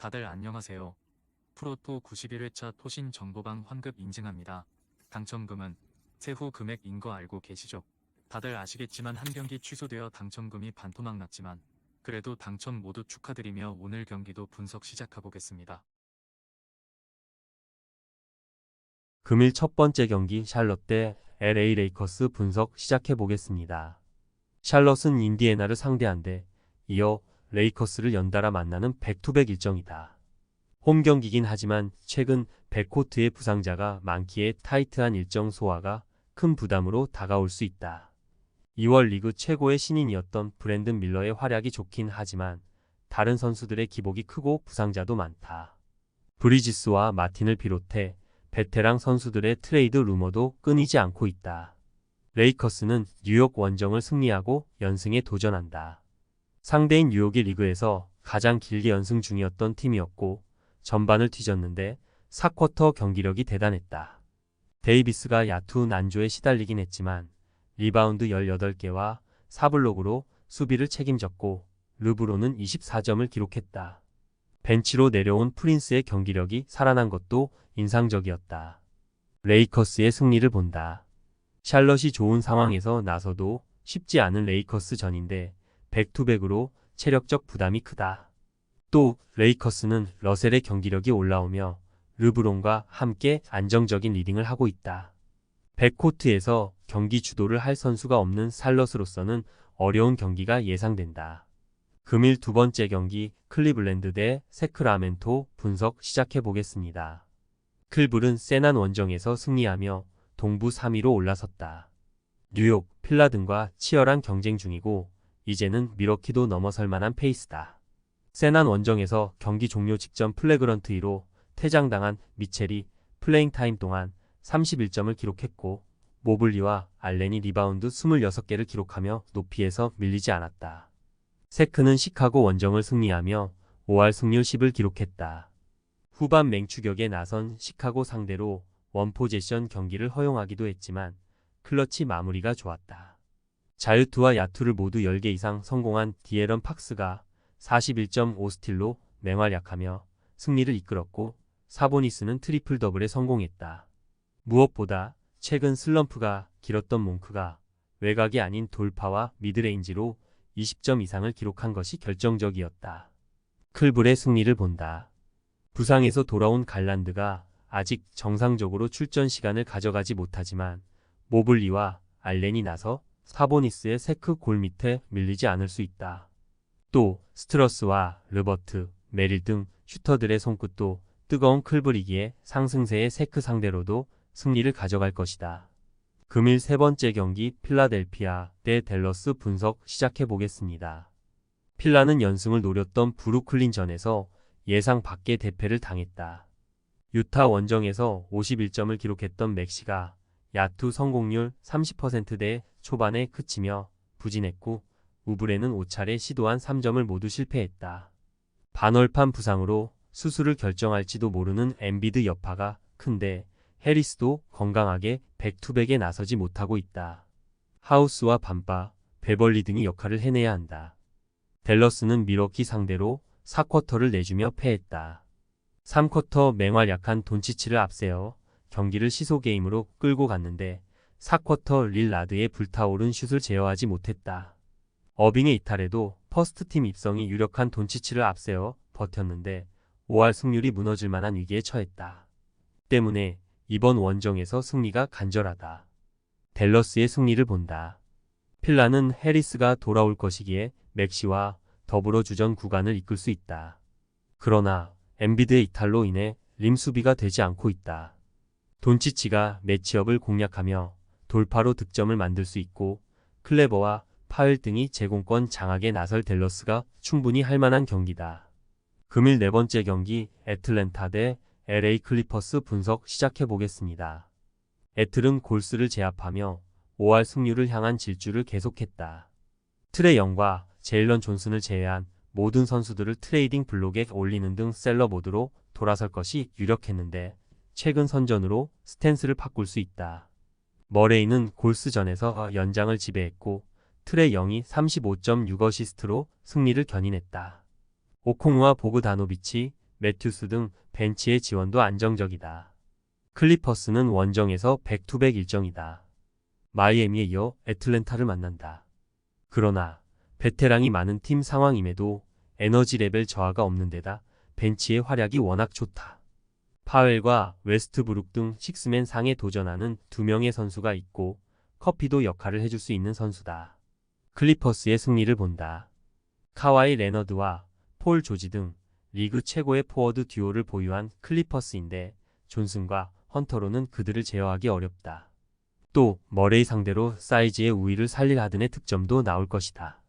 다들 안녕하세요. 프로토 91회차 토신 정보방 환급 인증합니다. 당첨금은 세후 금액인 거 알고 계시죠? 다들 아시겠지만 한 경기 취소되어 당첨금이 반토막 났지만 그래도 당첨 모두 축하드리며 오늘 경기도 분석 시작해보겠습니다. 금일 첫 번째 경기 샬럿 대 LA 레이커스 분석 시작해 보겠습니다. 샬럿은 인디애나를 상대한데 이어 레이커스를 연달아 만나는 백투백 일정이다. 홈 경기긴 하지만 최근 백코트의 부상자가 많기에 타이트한 일정 소화가 큰 부담으로 다가올 수 있다. 2월 리그 최고의 신인이었던 브랜든 밀러의 활약이 좋긴 하지만 다른 선수들의 기복이 크고 부상자도 많다. 브리지스와 마틴을 비롯해 베테랑 선수들의 트레이드 루머도 끊이지 않고 있다. 레이커스는 뉴욕 원정을 승리하고 연승에 도전한다. 상대인 뉴욕이 리그에서 가장 길게 연승 중이었던 팀이었고 전반을 뒤졌는데 4쿼터 경기력이 대단했다. 데이비스가 야투 난조에 시달리긴 했지만 리바운드 18개와 4블록으로 수비를 책임졌고 르브로는 24점을 기록했다. 벤치로 내려온 프린스의 경기력이 살아난 것도 인상적이었다. 레이커스의 승리를 본다. 샬럿이 좋은 상황에서 나서도 쉽지 않은 레이커스 전인데 백투백으로 체력적 부담이 크다. 또 레이커스는 러셀의 경기력이 올라오며 르브론과 함께 안정적인 리딩을 하고 있다. 백코트에서 경기 주도를 할 선수가 없는 살럿으로서는 어려운 경기가 예상된다. 금일 두 번째 경기 클리블랜드 대 세크라멘토 분석 시작해 보겠습니다. 클블은 세난 원정에서 승리하며 동부 3위로 올라섰다. 뉴욕, 필라 등과 치열한 경쟁 중이고 이제는 미러키도 넘어설 만한 페이스다. 세난 원정에서 경기 종료 직전 플래그런트이로 퇴장당한 미첼이 플레잉 타임 동안 31점을 기록했고 모블리와 알렌이 리바운드 26개를 기록하며 높이에서 밀리지 않았다. 세크는 시카고 원정을 승리하며 5할 승률 10을 기록했다. 후반 맹추격에 나선 시카고 상대로 원포제션 경기를 허용하기도 했지만 클러치 마무리가 좋았다. 자유투와 야투를 모두 10개 이상 성공한 디에런 팍스가 41.5스틸로 맹활약하며 승리를 이끌었고 사보니스는 트리플 더블에 성공했다. 무엇보다 최근 슬럼프가 길었던 몽크가 외곽이 아닌 돌파와 미드레인지로 20점 이상을 기록한 것이 결정적이었다. 클불의 승리를 본다. 부상에서 돌아온 갈란드가 아직 정상적으로 출전 시간을 가져가지 못하지만 모블리와 알렌이 나서 사보니스의 세크 골 밑에 밀리지 않을 수 있다. 또 스트러스와 르버트, 메릴 등 슈터들의 손끝도 뜨거운 클브리기에 상승세의 세크 상대로도 승리를 가져갈 것이다. 금일 세 번째 경기 필라델피아 대 댈러스 분석 시작해 보겠습니다. 필라는 연승을 노렸던 브루클린 전에서 예상 밖의 대패를 당했다. 유타 원정에서 51점을 기록했던 맥시가 야투 성공률 30%대 초반에 그치며 부진했고 우브레는 5차례 시도한 3점을 모두 실패했다. 반월판 부상으로 수술을 결정할지도 모르는 엠비드 여파가 큰데 해리스도 건강하게 백투백에 나서지 못하고 있다. 하우스와 반바, 베벌리 등이 역할을 해내야 한다. 댈러스는 미러키 상대로 4쿼터를 내주며 패했다. 3쿼터 맹활 약한 돈치치를 앞세워 경기를 시소 게임으로 끌고 갔는데 4쿼터 릴라드의 불타오른 슛을 제어하지 못했다. 어빙의 이탈에도 퍼스트팀 입성이 유력한 돈치치를 앞세워 버텼는데 5할 승률이 무너질 만한 위기에 처했다. 때문에 이번 원정에서 승리가 간절하다. 댈러스의 승리를 본다. 필라는 해리스가 돌아올 것이기에 맥시와 더불어 주전 구간을 이끌 수 있다. 그러나 엠비드의 이탈로 인해 림 수비가 되지 않고 있다. 돈치치가 매치업을 공략하며 돌파로 득점을 만들 수 있고 클레버와 파일 등이 제공권 장악에 나설 댈러스가 충분히 할 만한 경기다. 금일 네 번째 경기 애틀랜타 대 LA 클리퍼스 분석 시작해 보겠습니다. 애틀은 골스를 제압하며 5할 승률을 향한 질주를 계속했다. 트레 영과 제일런 존슨을 제외한 모든 선수들을 트레이딩 블록에 올리는 등 셀러 모드로 돌아설 것이 유력했는데 최근 선전으로 스탠스를 바꿀 수 있다. 머레이는 골스전에서 연장을 지배했고 트레 영이 35.6 어시스트로 승리를 견인했다. 오콩우와 보그다노비치, 매튜스 등 벤치의 지원도 안정적이다. 클리퍼스는 원정에서 백투백 일정이다. 마이애미에 이어 애틀랜타를 만난다. 그러나 베테랑이 많은 팀 상황임에도 에너지 레벨 저하가 없는 데다 벤치의 활약이 워낙 좋다. 파웰과 웨스트브룩 등 식스맨 상에 도전하는 두 명의 선수가 있고 커피도 역할을 해줄 수 있는 선수다. 클리퍼스의 승리를 본다. 카와이 레너드와 폴 조지 등 리그 최고의 포워드 듀오를 보유한 클리퍼스인데 존슨과 헌터로는 그들을 제어하기 어렵다. 또 머레이 상대로 사이즈의 우위를 살릴 하든의 득점도 나올 것이다.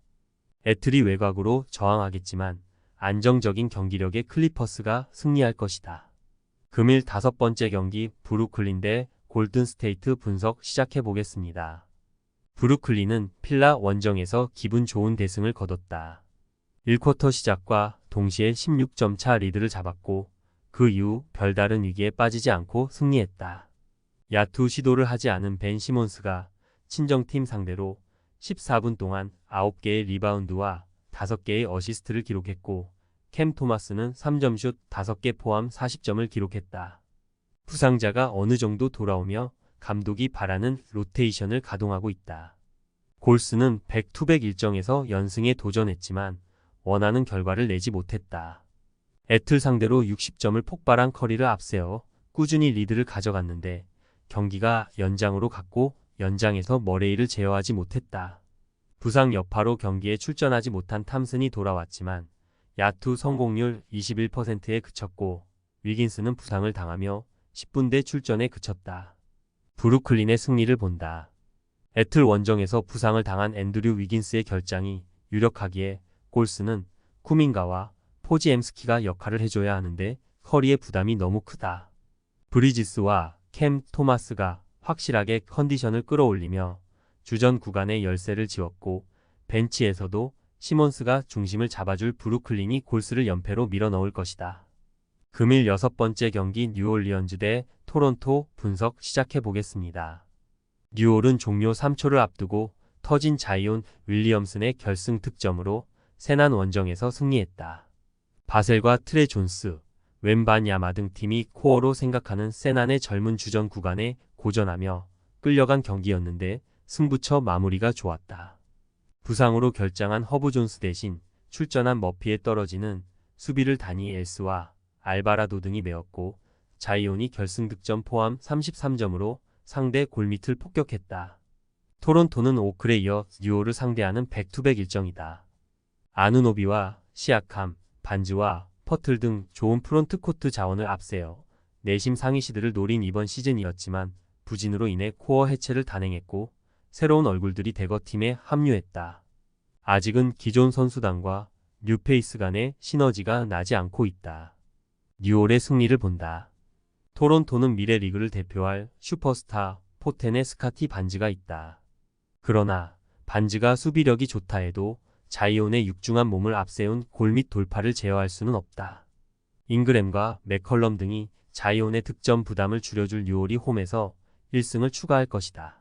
애틀이 외곽으로 저항하겠지만 안정적인 경기력의 클리퍼스가 승리할 것이다. 금일 다섯 번째 경기 브루클린 대 골든 스테이트 분석 시작해 보겠습니다. 브루클린은 필라 원정에서 기분 좋은 대승을 거뒀다. 1쿼터 시작과 동시에 16점 차 리드를 잡았고 그 이후 별다른 위기에 빠지지 않고 승리했다. 야투 시도를 하지 않은 벤 시몬스가 친정팀 상대로 14분 동안 9개의 리바운드와 5개의 어시스트를 기록했고 캠 토마스는 3점슛 5개 포함 40점을 기록했다. 부상자가 어느 정도 돌아오며 감독이 바라는 로테이션을 가동하고 있다. 골스는 100투백 일정에서 연승에 도전했지만 원하는 결과를 내지 못했다. 애틀 상대로 60점을 폭발한 커리를 앞세워 꾸준히 리드를 가져갔는데 경기가 연장으로 갔고 연장에서 머레이를 제어하지 못했다. 부상 여파로 경기에 출전하지 못한 탐슨이 돌아왔지만 야투 성공률 21%에 그쳤고 위긴스는 부상을 당하며 10분대 출전에 그쳤다. 브루클린의 승리를 본다. 애틀 원정에서 부상을 당한 앤드류 위긴스의 결장이 유력하기에 골스는 쿠민가와 포지 엠스키가 역할을 해줘야 하는데 커리의 부담이 너무 크다. 브리지스와 캠 토마스가 확실하게 컨디션을 끌어올리며 주전 구간의 열세를 지웠고 벤치에서도 시몬스가 중심을 잡아줄 브루클린이 골스를 연패로 밀어넣을 것이다. 금일 여섯 번째 경기 뉴올리언즈 대 토론토 분석 시작해 보겠습니다. 뉴올은 종료 3초를 앞두고 터진 자이온 윌리엄슨의 결승 득점으로 세난 원정에서 승리했다. 바셀과 트레 존스, 웬반 야마 등 팀이 코어로 생각하는 세난의 젊은 주전 구간에 고전하며 끌려간 경기였는데 승부처 마무리가 좋았다. 부상으로 결장한 허브 존스 대신 출전한 머피에 떨어지는 수비를 다니 엘스와 알바라도 등이 메웠고 자이온이 결승 득점 포함 33점으로 상대 골밑을 폭격했다. 토론토는 오클에 이어 뉴올을 상대하는 백투백 일정이다. 아누노비와 시아캄, 반즈와 퍼틀 등 좋은 프론트 코트 자원을 앞세워 내심 상위 시드를 노린 이번 시즌이었지만 부진으로 인해 코어 해체를 단행했고 새로운 얼굴들이 대거팀에 합류했다. 아직은 기존 선수단과 뉴페이스 간의 시너지가 나지 않고 있다. 뉴올의 승리를 본다. 토론토는 미래 리그를 대표할 슈퍼스타 포텐의 스카티 반즈가 있다. 그러나 반즈가 수비력이 좋다 해도 자이온의 육중한 몸을 앞세운 골밑 돌파를 제어할 수는 없다. 잉그램과 맥컬럼 등이 자이온의 득점 부담을 줄여줄 뉴올이 홈에서 1승을 추가할 것이다.